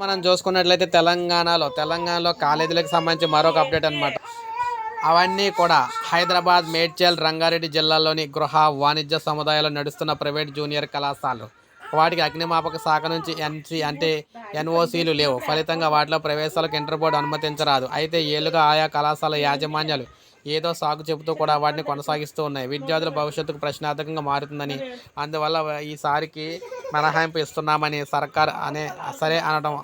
మనం చూసుకున్నట్లయితే తెలంగాణలో తెలంగాణలో కాలేజీలకు సంబంధించి మరొక అప్డేట్ అనమాట అవన్నీ కూడా హైదరాబాద్ మేడ్చల్ రంగారెడ్డి జిల్లాలోని గృహ వాణిజ్య సముదాయాల్లో నడుస్తున్న ప్రైవేట్ జూనియర్ కళాశాలలు. వాటికి అగ్నిమాపక శాఖ నుంచి ఎన్సి అంటే ఎన్ఓసీలు లేవు. ఫలితంగా వాటిలో ప్రవేశాలకు ఇంటర్ బోర్డు అనుమతించరాదు. అయితే ఏళ్ళుగా ఆయా కళాశాల యాజమాన్యాలు ఏదో సాగు చెబుతూ కూడా వాటిని కొనసాగిస్తూ ఉన్నాయి. విద్యార్థుల భవిష్యత్తుకు ప్రశ్నార్థకంగా మారుతుందని. అందువల్ల ఈసారికి మినహాయింపు ఇస్తున్నామని సర్కార్ అనే సరే అనడం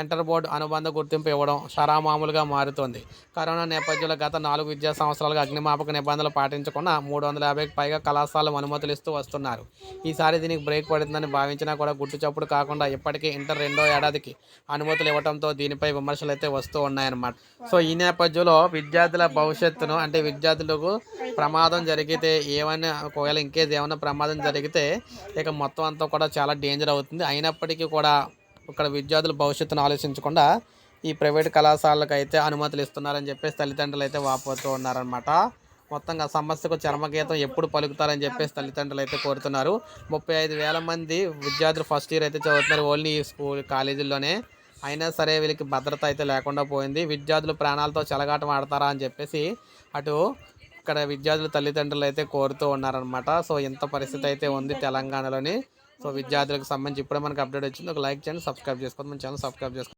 ఇంటర్ బోర్డు అనుబంధ గుర్తింపు ఇవ్వడం షరామామూలుగా మారుతోంది. కరోనా నేపథ్యంలో గత నాలుగు విద్యా సంవత్సరాలుగా అగ్నిమాపక నిబంధనలు పాటించకుండా మూడు వందల యాభైకి పైగా కళాశాలలు అనుమతులు ఇస్తూ వస్తున్నారు. ఈసారి దీనికి బ్రేక్ పడుతుందని భావించినా కూడా గుర్తుచప్పుడు కాకుండా ఇప్పటికీ ఇంటర్ రెండో ఏడాదికి అనుమతులు ఇవ్వడంతో దీనిపై విమర్శలు అయితే వస్తూ ఉన్నాయన్నమాట. సో ఈ నేపథ్యంలో విద్యార్థుల భవిష్యత్తును అంటే విద్యార్థులకు ప్రమాదం జరిగితే ఏమైనా ఒకవేళ ఇంకేది ఏమైనా ప్రమాదం జరిగితే ఇక మొత్తం అంతా కూడా చాలా డేంజర్ అవుతుంది. అయినప్పటికీ కూడా ఇక్కడ విద్యార్థుల భవిష్యత్తును ఆలోచించకుండా ఈ ప్రైవేట్ కళాశాలకు అయితే అనుమతులు ఇస్తున్నారని చెప్పేసి తల్లిదండ్రులు అయితే వాపోతూ ఉన్నారనమాట మొత్తంగా సమస్యకు చర్మగీతం ఎప్పుడు పలుకుతారని చెప్పేసి తల్లిదండ్రులు అయితే కోరుతున్నారు. ముప్పై ఐదు వేల మంది విద్యార్థులు ఫస్ట్ ఇయర్ అయితే చదువుతున్నారు ఓన్లీ ఈ స్కూల్ కాలేజీల్లోనే. అయినా సరే వీళ్ళకి భద్రత అయితే లేకుండా పోయింది. విద్యార్థులు ప్రాణాలతో చెలగాటం ఆడతారా అని చెప్పేసి అటు ఇక్కడ విద్యార్థుల తల్లిదండ్రులు అయితే కోరుతూ ఉన్నారనమాట సో ఇంత పరిస్థితి అయితే ఉంది తెలంగాణలోని. సో విద్యార్థులకు సంబంధించి ఇప్పుడే మనకు అప్డేట్ వచ్చింది. ఒక లైక్ చేయండి సబ్స్క్రైబ్ చేసుకోండి. మన ఛానల్ సబ్స్క్రైబ్ చేసుకోండి.